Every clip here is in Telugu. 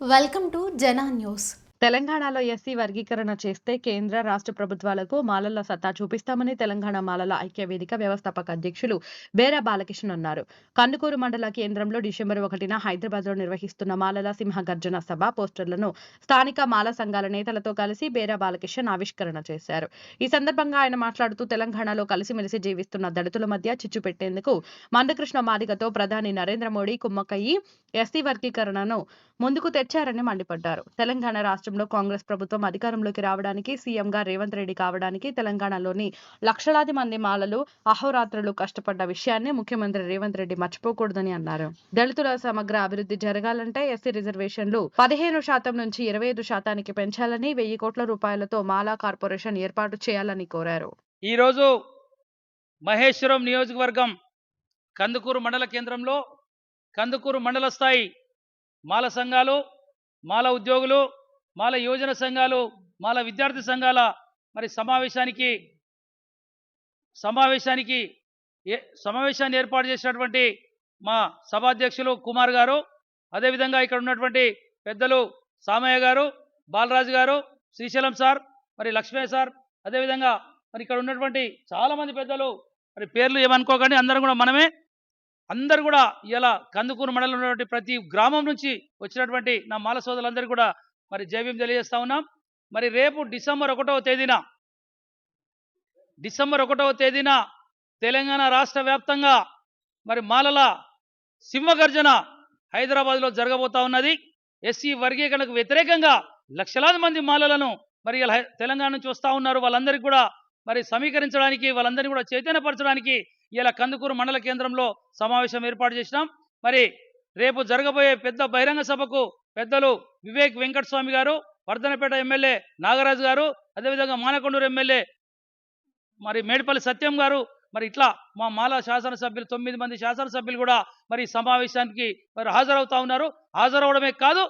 వెల్కమ్ టు జనా న్యూస్ తెలంగాణలో ఎస్సీ వర్గీకరణ చేస్తే కేంద్ర రాష్ట్ర ప్రభుత్వాలకు మాలల సత్తా చూపిస్తామని తెలంగాణ మాలల ఐక్య వేదిక వ్యవస్థాపక అధ్యక్షులు బేరా బాలకృష్ణ అన్నారు. కందుకూరు మండల కేంద్రంలో డిసెంబర్ ఒకటిన హైదరాబాద్లో నిర్వహిస్తున్న మాలల సింహ గర్జన సభ పోస్టర్లను స్థానిక మాల సంఘాల నేతలతో కలిసి బేరా బాలకృష్ణ ఆవిష్కరణ చేశారు. ఈ సందర్భంగా ఆయన మాట్లాడుతూ తెలంగాణలో కలిసిమెలిసి జీవిస్తున్న దళితుల మధ్య చిచ్చు పెట్టేందుకు మందకృష్ణ మాదిగతో ప్రధాని నరేంద్ర మోడీ కుమ్మక్కయ్యి ఎస్సీ వర్గీకరణను ముందుకు తెచ్చారని మండిపడ్డారు. తెలంగాణ రాష్ట్ర రాష్ట్రంలో కాంగ్రెస్ ప్రభుత్వం అధికారంలోకి రావడానికి సీఎంగా రేవంత్ రెడ్డి కావడానికి తెలంగాణలోని లక్షలాది మంది మాలలు అహోరాత్రులు కష్టపడ్డ విషయాన్ని ముఖ్యమంత్రి రేవంత్ రెడ్డి మర్చిపోకూడదని అన్నారు. దళితుల సమగ్ర అభివృద్ధి జరగాలంటే ఎస్సీ రిజర్వేషన్లు పదిహేను శాతం నుంచి ఇరవై ఐదు శాతానికి పెంచాలని వెయ్యి కోట్ల రూపాయలతో మాలా కార్పొరేషన్ ఏర్పాటు చేయాలని కోరారు. ఈరోజు మహేశ్వరం నియోజకవర్గం కందుకూరు మండల కేంద్రంలో కందుకూరు మండల స్థాయి మాల సంఘాలు మాల ఉద్యోగులు మాల యువజన సంఘాలు మాల విద్యార్థి సంఘాల మరి సమావేశానికి సమావేశానికి ఏ సమావేశాన్ని ఏర్పాటు చేసినటువంటి మా సభాధ్యక్షులు కుమార్ గారు అదేవిధంగా ఇక్కడ ఉన్నటువంటి పెద్దలు సామయ్య గారు బాలరాజు గారు శ్రీశైలం సార్ మరి లక్ష్మయ్య సార్ అదేవిధంగా మరి ఇక్కడ ఉన్నటువంటి చాలామంది పెద్దలు మరి పేర్లు ఏమనుకోకండి అందరం కూడా మనమే. అందరు కూడా ఇలా కందుకూరు మండలంలో ఉన్నటువంటి ప్రతి గ్రామం నుంచి వచ్చినటువంటి నా మాల సోదరులందరూ కూడా మరి జైవ్యం తెలియజేస్తా ఉన్నాం. మరి రేపు డిసెంబర్ ఒకటవ తేదీన డిసెంబర్ ఒకటవ తేదీన తెలంగాణ రాష్ట్ర వ్యాప్తంగా మరి మాలల సింహగర్జన హైదరాబాద్లో జరగబోతా ఉన్నది. ఎస్సీ వర్గీకరణకు వ్యతిరేకంగా లక్షలాది మంది మాలలను మరి ఇలా తెలంగాణ నుంచి వస్తూ ఉన్నారు. వాళ్ళందరికీ కూడా మరి సమీకరించడానికి వాళ్ళందరినీ కూడా చైతన్యపరచడానికి ఇలా కందుకూరు మండల కేంద్రంలో సమావేశం ఏర్పాటు చేసినాం. మరి రేపు జరగబోయే పెద్ద బహిరంగ సభకు పెద్దలు వివేక్ వెంకటస్వామి గారు వర్ధనపేట ఎమ్మెల్యే నాగరాజు గారు అదేవిధంగా మానకొండూరు ఎమ్మెల్యే మరి మేడిపల్లి సత్యం గారు మరి ఇట్లా మా మాల శాసనసభ్యులు తొమ్మిది మంది శాసనసభ్యులు కూడా మరి సమావేశానికి మరి హాజరవుతా ఉన్నారు. హాజరవడమే కాదు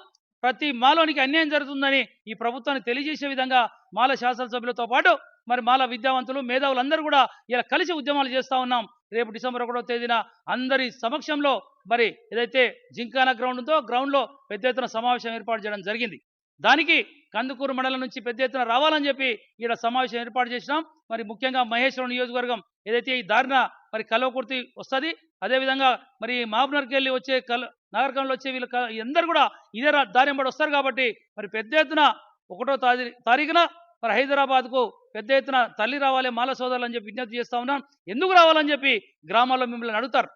ప్రతి మాలోనికి అన్యాయం జరుగుతుందని ఈ ప్రభుత్వాన్ని తెలియజేసే విధంగా మాల శాసనసభ్యులతో పాటు మరి మాల విద్యావంతులు మేధావులు అందరూ కూడా ఇలా కలిసి ఉద్యమాలు చేస్తూ ఉన్నాం. రేపు డిసెంబర్ ఒకటో తేదీన అందరి సమక్షంలో మరి ఏదైతే జింకానా గ్రౌండ్ ఉందో గ్రౌండ్లో పెద్ద ఎత్తున సమావేశం ఏర్పాటు చేయడం జరిగింది. దానికి కందుకూరు మండలం నుంచి పెద్ద ఎత్తున రావాలని చెప్పి ఇక్కడ సమావేశం ఏర్పాటు చేసినాం. మరి ముఖ్యంగా మహేశ్వరం నియోజకవర్గం ఏదైతే ఈ దారిన మరి కలవకుర్తి వస్తుంది అదేవిధంగా మరి మహబూబ్నగర్కి వెళ్ళి వచ్చే కల్ నగరకంలో వచ్చే వీళ్ళు అందరూ కూడా ఇదే రా- దారి వస్తారు కాబట్టి మరి పెద్ద ఎత్తున ఒకటో తారీ తారీఖున మరి హైదరాబాద్కు పెద్ద ఎత్తున తల్లి రావాలి మాల సోదరులు అని చెప్పి విజ్ఞప్తి చేస్తా ఉన్నాం. ఎందుకు రావాలని చెప్పి గ్రామాల్లో మిమ్మల్ని అడుగుతారు?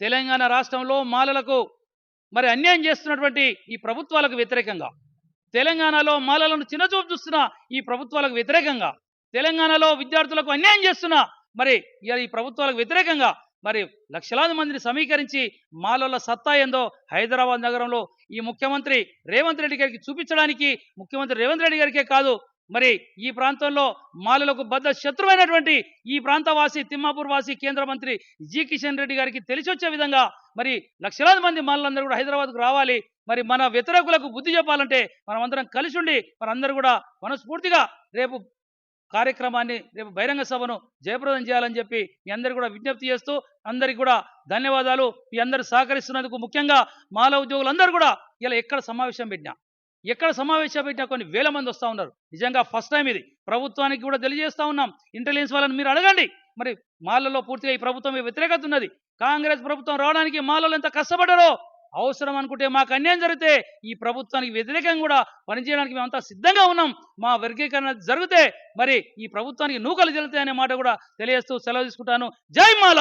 తెలంగాణ రాష్ట్రంలో మాలలకు మరి అన్యాయం చేస్తున్నటువంటి ఈ ప్రభుత్వాలకు వ్యతిరేకంగా తెలంగాణలో మాలలను చిన్నచూపు చూస్తున్న ఈ ప్రభుత్వాలకు వ్యతిరేకంగా తెలంగాణలో విద్యార్థులకు అన్యాయం చేస్తున్న మరి ఈ ప్రభుత్వాలకు వ్యతిరేకంగా మరి లక్షలాది మందిని సమీకరించి మాలల సత్తా ఏందో హైదరాబాద్ నగరంలో ఈ ముఖ్యమంత్రి రేవంత్ రెడ్డి గారికి చూపించడానికి ముఖ్యమంత్రి రేవంత్ రెడ్డి గారికే కాదు మరి ఈ ప్రాంతంలో మాలలకు బద్ద శత్రువైనటువంటి ఈ ప్రాంతవాసి తిమ్మాపూర్ వాసి కేంద్ర మంత్రి జి కిషన్ రెడ్డి గారికి తెలిసి వచ్చే విధంగా మరి లక్షలాది మంది మాలలందరూ కూడా హైదరాబాద్కు రావాలి. మరి మన వ్యతిరేకులకు బుద్ధి చెప్పాలంటే మనం అందరం కలిసి ఉండి మనందరూ కూడా మనస్ఫూర్తిగా రేపు కార్యక్రమాన్ని రేపు బహిరంగ సభను జయప్రదం చేయాలని చెప్పి మీ అందరికీ కూడా విజ్ఞప్తి చేస్తూ అందరికీ కూడా ధన్యవాదాలు. మీ అందరు సహకరిస్తున్నందుకు ముఖ్యంగా మాల ఉద్యోగులందరూ కూడా ఇలా ఎక్కడ సమావేశం పెట్టినా. ఎక్కడ సమావేశం పెట్టినా కొన్ని వేల మంది వస్తూ ఉన్నారు. నిజంగా ఫస్ట్ టైం ఇది. ప్రభుత్వానికి కూడా తెలియజేస్తూ ఉన్నాం. ఇంటెలిజెన్స్ వాళ్ళని మీరు అడగండి. మరి మాలలో పూర్తిగా ఈ ప్రభుత్వం వ్యతిరేకత ఉన్నది. కాంగ్రెస్ ప్రభుత్వం రావడానికి మాలలో ఎంత కష్టపడ్డారో అవసరం అనుకుంటే మాకు అన్యాయం జరిగితే ఈ ప్రభుత్వానికి వ్యతిరేకంగా కూడా పనిచేయడానికి మేమంతా సిద్ధంగా ఉన్నాం. మా వర్గీకరణ జరిగితే మరి ఈ ప్రభుత్వానికి నూకలు జరుగుతాయనే మాట కూడా తెలియజేస్తూ సెలవు తీసుకుంటాను. జై మాల!